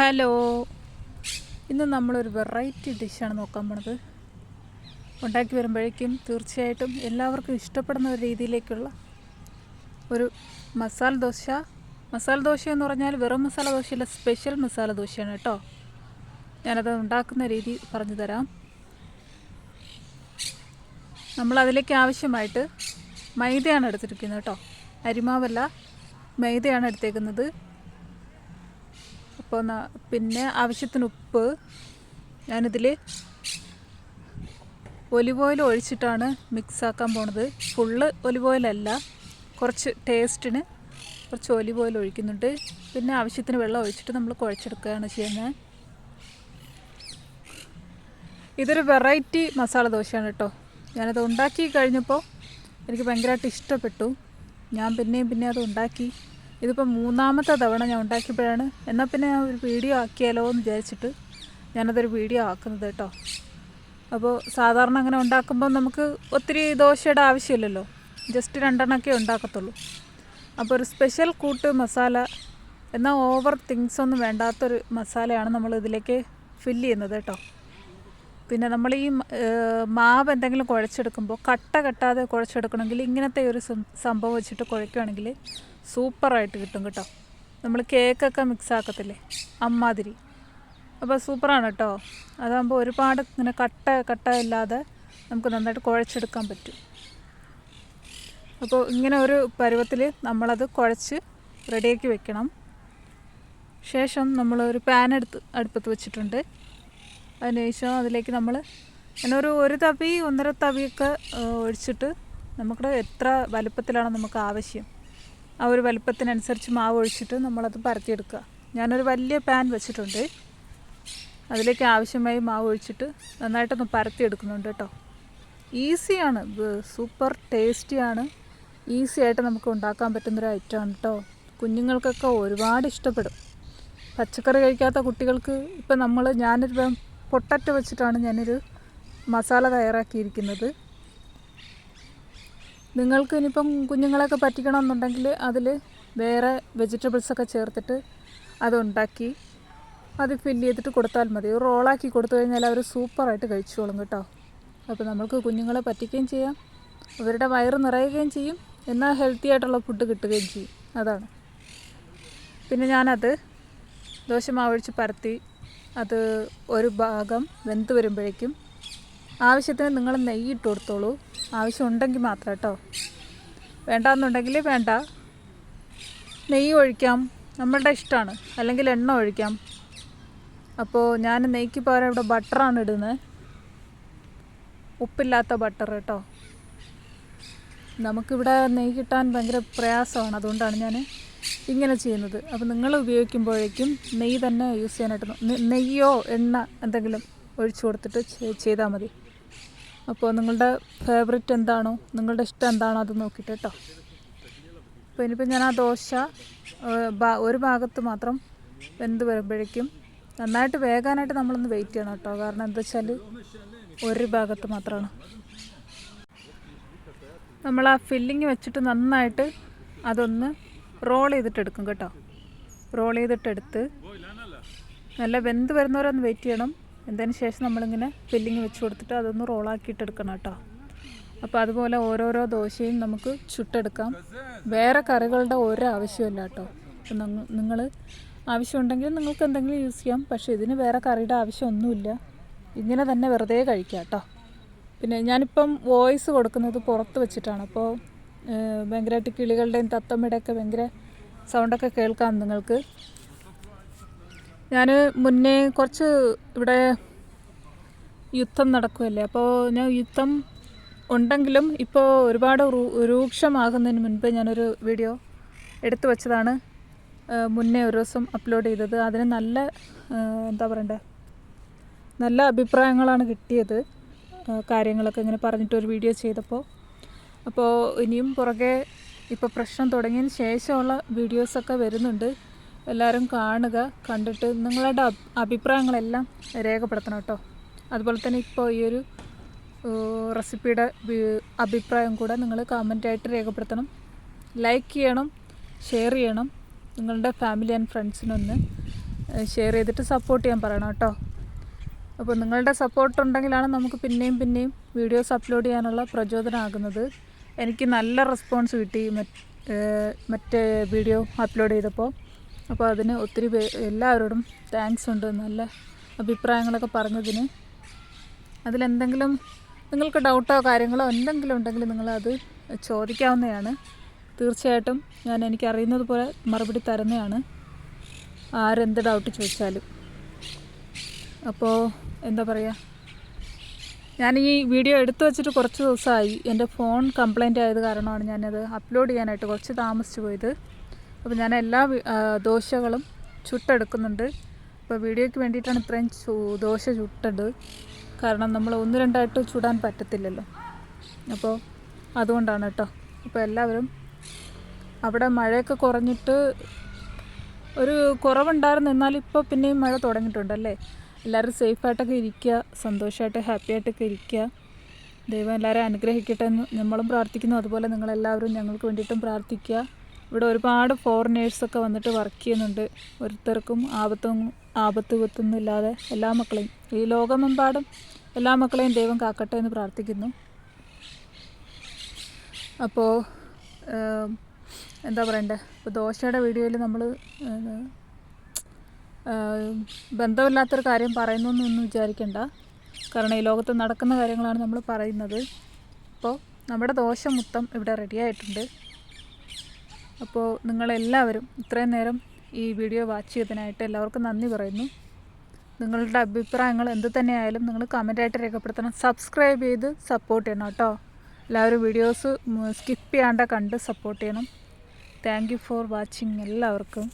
Hello. ഇന്ന് നമ്മളൊരു variety ഡിഷാണ് നോക്കാൻ പോണത്. ഉണ്ടാക്കി വരുമ്പോഴേക്കും തീർച്ചയായിട്ടും എല്ലാവർക്കും ഇഷ്ടപ്പെടുന്ന ഒരു രീതിയിലേക്കുള്ള ഒരു മസാല ദോശ. മസാല ദോശ എന്ന് പറഞ്ഞാൽ വെറും മസാല ദോശയല്ല സ്പെഷ്യൽ മസാല ദോശയാണ് കേട്ടോ. ഞാനത് ഉണ്ടാക്കുന്ന രീതി പറഞ്ഞു തരാം. നമ്മളതിലേക്ക് ആവശ്യമായിട്ട് മൈദയാണ് എടുത്തിരിക്കുന്നത് കേട്ടോ. അരിമാവല്ല മൈദയാണ് എടുത്തേക്കുന്നത്. അപ്പോൾ പിന്നെ ആവശ്യത്തിന് ഉപ്പ്. ഞാനിതിൽ ഒലിവ് ഓയിൽ ഒഴിച്ചിട്ടാണ് മിക്സ് ആക്കാൻ പോണത്. ഫുള്ള് ഒലിവ് ഓയിലല്ല കുറച്ച് ടേസ്റ്റിന് കുറച്ച് ഒലിവ് ഓയിൽ ഒഴിക്കുന്നുണ്ട്. പിന്നെ ആവശ്യത്തിന് വെള്ളം ഒഴിച്ചിട്ട് നമ്മൾ കുഴച്ചെടുക്കുകയാണ് ചെയ്യുന്നത് ഇതൊരു വെറൈറ്റി മസാല ദോശയാണ് കേട്ടോ. ഞാനത് ഉണ്ടാക്കി കഴിഞ്ഞപ്പോൾ എനിക്ക് ഭയങ്കരമായിട്ട് ഇഷ്ടപ്പെട്ടു. ഞാൻ പിന്നെയും പിന്നെ അത് ഉണ്ടാക്കി. ഇതിപ്പോൾ മൂന്നാമത്തെ തവണ ഞാൻ ഉണ്ടാക്കിയപ്പോഴാണ്. എന്നാൽ പിന്നെ ഒരു വീഡിയോ ആക്കിയാലോ എന്ന് വിചാരിച്ചിട്ട് ഞാനതൊരു വീഡിയോ ആക്കുന്നത് കേട്ടോ. അപ്പോൾ സാധാരണ അങ്ങനെ ഉണ്ടാക്കുമ്പോൾ നമുക്ക് ഒത്തിരി ദോശയുടെ ആവശ്യമില്ലല്ലോ. ജസ്റ്റ് രണ്ടെണ്ണമൊക്കെ ഉണ്ടാക്കത്തുള്ളൂ. അപ്പോൾ ഒരു സ്പെഷ്യൽ കൂട്ട് മസാല എന്നാൽ ഓവർ തിങ്സ് ഒന്നും വേണ്ടാത്തൊരു മസാലയാണ് നമ്മൾ ഇതിലേക്ക് ഫില്ല് ചെയ്യുന്നത് കേട്ടോ. പിന്നെ നമ്മൾ ഈ മാവ് എന്തെങ്കിലും കുഴച്ചെടുക്കുമ്പോൾ കട്ട കെട്ടാതെ കുഴച്ചെടുക്കണമെങ്കിൽ ഇങ്ങനത്തെ ഒരു സംഭവം വെച്ചിട്ട് കുഴക്കുകയാണെങ്കിൽ സൂപ്പറായിട്ട് കിട്ടും കേട്ടോ. നമ്മൾ കേക്കൊക്കെ മിക്സ് ആക്കത്തില്ലേ അമ്മാതിരി. അപ്പോൾ സൂപ്പറാണ് കേട്ടോ. അതാകുമ്പോൾ ഒരുപാട് ഇങ്ങനെ കട്ട കട്ട ഇല്ലാതെ നമുക്ക് നന്നായിട്ട് കുഴച്ചെടുക്കാൻ പറ്റും. അപ്പോൾ ഇങ്ങനെ ഒരു പരുവത്തിൽ നമ്മളത് കുഴച്ച് റെഡിയാക്കി വെക്കണം. ശേഷം നമ്മൾ ഒരു പാൻ എടുത്ത് അടുപ്പത്ത് വെച്ചിട്ടുണ്ട്. അതിനുശേഷം അതിലേക്ക് നമ്മൾ അങ്ങനെ ഒരു ഒരു തവി ഒന്നര തവിയൊക്കെ ഒഴിച്ചിട്ട് നമുക്ക് എത്ര വലുപ്പത്തിലാണ് നമുക്ക് ആവശ്യം. ആ ഒരു വലുപ്പത്തിനനുസരിച്ച് മാവ് ഒഴിച്ചിട്ട് നമ്മളത് പരത്തിയെടുക്കുക. ഞാനൊരു വലിയ പാൻ വെച്ചിട്ടുണ്ട്. അതിലേക്ക് ആവശ്യമായി മാവ് ഒഴിച്ചിട്ട് നന്നായിട്ടൊന്ന് പരത്തിയെടുക്കുന്നുണ്ട് കേട്ടോ. ഈസിയാണ്. സൂപ്പർ ടേസ്റ്റിയാണ്. ഈസി ആയിട്ട് നമുക്ക് ഉണ്ടാക്കാൻ പറ്റുന്നൊരു ഐറ്റമാണ് കേട്ടോ. കുഞ്ഞുങ്ങൾക്കൊക്കെ ഒരുപാട് ഇഷ്ടപ്പെടും. പച്ചക്കറി കഴിക്കാത്ത കുട്ടികൾക്ക് ഇപ്പം നമ്മൾ ഞാനൊരു പൊട്ടറ്റ വെച്ചിട്ടാണ് ഞാനൊരു മസാല തയ്യാറാക്കിയിരിക്കുന്നത്. നിങ്ങൾക്ക് ഇനിയിപ്പം കുഞ്ഞുങ്ങളെയൊക്കെ പറ്റിക്കണമെന്നുണ്ടെങ്കിൽ അതിൽ വേറെ വെജിറ്റബിൾസൊക്കെ ചേർത്തിട്ട് അതുണ്ടാക്കി അത് ഫിൽ ചെയ്തിട്ട് കൊടുത്താൽ മതി. റോളാക്കി കൊടുത്തു കഴിഞ്ഞാൽ അവർ സൂപ്പറായിട്ട് കഴിച്ചോളും കേട്ടോ. അപ്പോൾ നമുക്ക് കുഞ്ഞുങ്ങളെ പറ്റിക്കുകയും ചെയ്യാം. അവരുടെ വയറ് നിറയുകയും ചെയ്യും. എന്നാൽ ഹെൽത്തി ആയിട്ടുള്ള ഫുഡ് കിട്ടുകയും ചെയ്യും. അതാണ്. പിന്നെ ഞാനത് ദോശമാവഴിച്ച് പരത്തി അത് ഒരു ഭാഗം വെന്ത് വരുമ്പോഴേക്കും ആവശ്യത്തിന് നിങ്ങൾ നെയ്യ് ഇട്ട് കൊടുത്തോളൂ. ആവശ്യം ഉണ്ടെങ്കിൽ മാത്രം കേട്ടോ. വേണ്ടാന്നുണ്ടെങ്കിൽ വേണ്ട. നെയ്യ് ഒഴിക്കാം. നമ്മളുടെ ഇഷ്ടമാണ് അല്ലെങ്കിൽ എണ്ണ ഒഴിക്കാം. അപ്പോൾ ഞാൻ നെയ്ക്ക് പകരം ഇവിടെ ബട്ടറാണ് ഇടുന്നത്. ഉപ്പില്ലാത്ത ബട്ടർ കേട്ടോ. നമുക്കിവിടെ നെയ്യ് കിട്ടാൻ ഭയങ്കര പ്രയാസമാണ്. അതുകൊണ്ടാണ് ഞാൻ ഇങ്ങനെ ചെയ്യുന്നത്. അപ്പോൾ നിങ്ങൾ ഉപയോഗിക്കുമ്പോഴേക്കും നെയ്യ് തന്നെ യൂസ് ചെയ്യാനായിട്ട് നെയ്യോ എണ്ണ എന്തെങ്കിലും ഒഴിച്ചു കൊടുത്തിട്ട് ചെയ്താൽ മതി. അപ്പോൾ നിങ്ങളുടെ ഫേവററ്റ് എന്താണോ നിങ്ങളുടെ ഇഷ്ടം എന്താണോ അത് നോക്കിയിട്ട് കേട്ടോ അപ്പോൾ ഇനിയിപ്പോൾ ഞാൻ ആ ദോശ ഒരു ഭാഗത്ത് മാത്രം വെന്ത് വരുമ്പോഴേക്കും നന്നായിട്ട് വേകാനായിട്ട് നമ്മളൊന്ന് വെയിറ്റ് ചെയ്യണം കേട്ടോ കാരണം എന്താ വെച്ചാൽ ഒരു ഭാഗത്ത് മാത്രമാണ് നമ്മൾ ആ ഫില്ലിങ് വെച്ചിട്ട് നന്നായിട്ട് അതൊന്ന് റോൾ ചെയ്തിട്ടെടുക്കും കേട്ടോ. റോൾ ചെയ്തിട്ടെടുത്ത് നല്ല വെന്ത് വരുന്നവരൊന്ന് വെയിറ്റ് ചെയ്യണം. എന്നതിന് ശേഷം നമ്മളിങ്ങനെ ഫില്ലിങ് വെച്ച് കൊടുത്തിട്ട് അതൊന്ന് റോളാക്കിയിട്ടെടുക്കണം കേട്ടോ. അപ്പോൾ അതുപോലെ ഓരോരോ ദോശയും നമുക്ക് ചുട്ടെടുക്കാം. വേറെ കറികളുടെ ഒരു ആവശ്യമില്ല കേട്ടോ. നിങ്ങൾ ആവശ്യമുണ്ടെങ്കിൽ നിങ്ങൾക്ക് എന്തെങ്കിലും യൂസ് ചെയ്യാം. പക്ഷേ ഇതിന് വേറെ കറിയുടെ ആവശ്യമൊന്നുമില്ല. ഇങ്ങനെ തന്നെ വെറുതെ കഴിക്കാം കേട്ടോ. പിന്നെ ഞാനിപ്പം വോയിസ് കൊടുക്കുന്നത് പുറത്ത് വെച്ചിട്ടാണ്. അപ്പോൾ ഭയങ്കരമായിട്ട് കിളികളുടെയും തത്തമ്മയുടെയൊക്കെ ഭയങ്കര സൗണ്ടൊക്കെ കേൾക്കാം നിങ്ങൾക്ക്. ഞാൻ മുന്നേ കുറച്ച് ഇവിടെ യുദ്ധം നടക്കുമല്ലേ അപ്പോൾ ഞാൻ യുദ്ധം ഉണ്ടെങ്കിലും ഇപ്പോൾ ഒരുപാട് രൂക്ഷമാകുന്നതിന് മുൻപ് ഞാനൊരു വീഡിയോ എടുത്തു വച്ചതാണ് മുന്നേ ഒരു ദിവസം അപ്ലോഡ് ചെയ്തത്. അതിന് നല്ല എന്താ പറയണ്ടേ നല്ല അഭിപ്രായങ്ങളാണ് കിട്ടിയത് കാര്യങ്ങളൊക്കെ ഇങ്ങനെ പറഞ്ഞിട്ടൊരു വീഡിയോ ചെയ്തപ്പോൾ അപ്പോൾ ഇനിയും പുറകെ ഇപ്പോൾ പ്രശ്നം തുടങ്ങിയതിന് ശേഷമുള്ള വീഡിയോസൊക്കെ വരുന്നുണ്ട്. എല്ലാവരും കാണുക കണ്ടിട്ട് നിങ്ങളുടെ അഭിപ്രായങ്ങളെല്ലാം രേഖപ്പെടുത്തണം കേട്ടോ. അതുപോലെ തന്നെ ഇപ്പോൾ ഈ ഒരു റെസിപ്പിയുടെ അഭിപ്രായം കൂടെ നിങ്ങൾ കമന്റായിട്ട് രേഖപ്പെടുത്തണം. ലൈക്ക് ചെയ്യണം ഷെയർ ചെയ്യണം. നിങ്ങളുടെ ഫാമിലി ആൻഡ് ഫ്രണ്ട്സിനൊന്ന് ഷെയർ ചെയ്തിട്ട് സപ്പോർട്ട് ചെയ്യാൻ പറയണം കേട്ടോ. അപ്പോൾ നിങ്ങളുടെ സപ്പോർട്ട് ഉണ്ടെങ്കിലാണ് നമുക്ക് പിന്നെയും പിന്നെയും വീഡിയോസ് അപ്ലോഡ് ചെയ്യാനുള്ള പ്രചോദനമാകുന്നത് എനിക്ക് നല്ല റെസ്പോൺസ് കിട്ടി മറ്റേ വീഡിയോ അപ്ലോഡ് ചെയ്തപ്പോൾ. അപ്പോൾ അതിന് ഒത്തിരി എല്ലാവരോടും താങ്ക്സ് ഉണ്ട് നല്ല അഭിപ്രായങ്ങളൊക്കെ പറഞ്ഞതിന്. അതിലെന്തെങ്കിലും നിങ്ങൾക്ക് ഡൗട്ടോ കാര്യങ്ങളോ എന്തെങ്കിലും ഉണ്ടെങ്കിൽ നിങ്ങളത് ചോദിക്കാവുന്നതാണ്. തീർച്ചയായിട്ടും ഞാൻ എനിക്ക് അറിയുന്നത് പോലെ മറുപടി തരുന്നതാണ്. ആരെന്ത് ഡൗട്ട് ചോദിച്ചാലും. അപ്പോൾ എന്താ പറയുക ഞാൻ ഈ വീഡിയോ എടുത്തു വെച്ചിട്ട് കുറച്ച് ദിവസമായി. എന്റെ ഫോൺ കംപ്ലൈന്റ് ആയത് കാരണമാണ് ഞാനത് അപ്ലോഡ് ചെയ്യാനായിട്ട് കുറച്ച് താമസിച്ചു പോയത്. അപ്പോൾ ഞാൻ എല്ലാ ദോശകളും ചുട്ടെടുക്കുന്നുണ്ട്. അപ്പോൾ വീഡിയോയ്ക്ക് വേണ്ടിയിട്ടാണ് ഇത്രയും ദോശ ചുട്ടത്. കാരണം നമ്മൾ ഒന്ന് രണ്ടായിട്ട് ചുടാൻ പറ്റത്തില്ലല്ലോ. അപ്പോൾ അതുകൊണ്ടാണ് കേട്ടോ. അപ്പോൾ എല്ലാവരും അവിടെ മഴയൊക്കെ കുറഞ്ഞിട്ട് ഒരു കുറവുണ്ടായിരുന്നു. എന്നാലും ഇപ്പോൾ പിന്നെയും മഴ തുടങ്ങിയിട്ടുണ്ടല്ലേ എല്ലാവരും സേഫായിട്ടൊക്കെ ഇരിക്കുക സന്തോഷമായിട്ട് ഹാപ്പിയായിട്ടൊക്കെ ഇരിക്കുക. ദൈവം എല്ലാവരെയും അനുഗ്രഹിക്കട്ടെ എന്ന് നമ്മളും പ്രാർത്ഥിക്കുന്നു. അതുപോലെ നിങ്ങളെല്ലാവരും ഞങ്ങൾക്ക് വേണ്ടിയിട്ടും പ്രാർത്ഥിക്കുക. ഇവിടെ ഒരുപാട് ഫോറിനേഴ്സൊക്കെ വന്നിട്ട് വർക്ക് ചെയ്യുന്നുണ്ട്. ഒരുത്തർക്കും ആപത്തും ആപത്ത് വിത്തൊന്നുമില്ലാതെ എല്ലാ മക്കളെയും. ഈ ലോകമെമ്പാടും എല്ലാ മക്കളെയും ദൈവം കാക്കട്ടെ എന്ന് പ്രാർത്ഥിക്കുന്നു. അപ്പോൾ എന്താ പറയണ്ടേ? ഇപ്പോൾ ദോശയുടെ വീഡിയോയിൽ നമ്മൾ ബന്ധമില്ലാത്തൊരു കാര്യം പറയുന്നു എന്നൊന്നും വിചാരിക്കണ്ട. കാരണം ഈ ലോകത്ത് നടക്കുന്ന കാര്യങ്ങളാണ് നമ്മൾ പറയുന്നത്. അപ്പോൾ നമ്മുടെ ദോശ മൊത്തം ഇവിടെ റെഡി ആയിട്ടുണ്ട്. അപ്പോൾ നിങ്ങളെല്ലാവരും ഇത്രയും നേരം ഈ വീഡിയോ വാച്ച് ചെയ്തതിനായിട്ട് എല്ലാവർക്കും നന്ദി പറയുന്നു. നിങ്ങളുടെ അഭിപ്രായങ്ങൾ എന്ത് തന്നെയായാലും നിങ്ങൾ കമന്റായിട്ട് രേഖപ്പെടുത്തണം. സബ്സ്ക്രൈബ് ചെയ്ത് സപ്പോർട്ട് ചെയ്യണം കേട്ടോ. എല്ലാവരും വീഡിയോസ് സ്കിപ്പ് ചെയ്യാണ്ട് കണ്ട് സപ്പോർട്ട് ചെയ്യണം. താങ്ക് ഫോർ വാച്ചിങ് എല്ലാവർക്കും.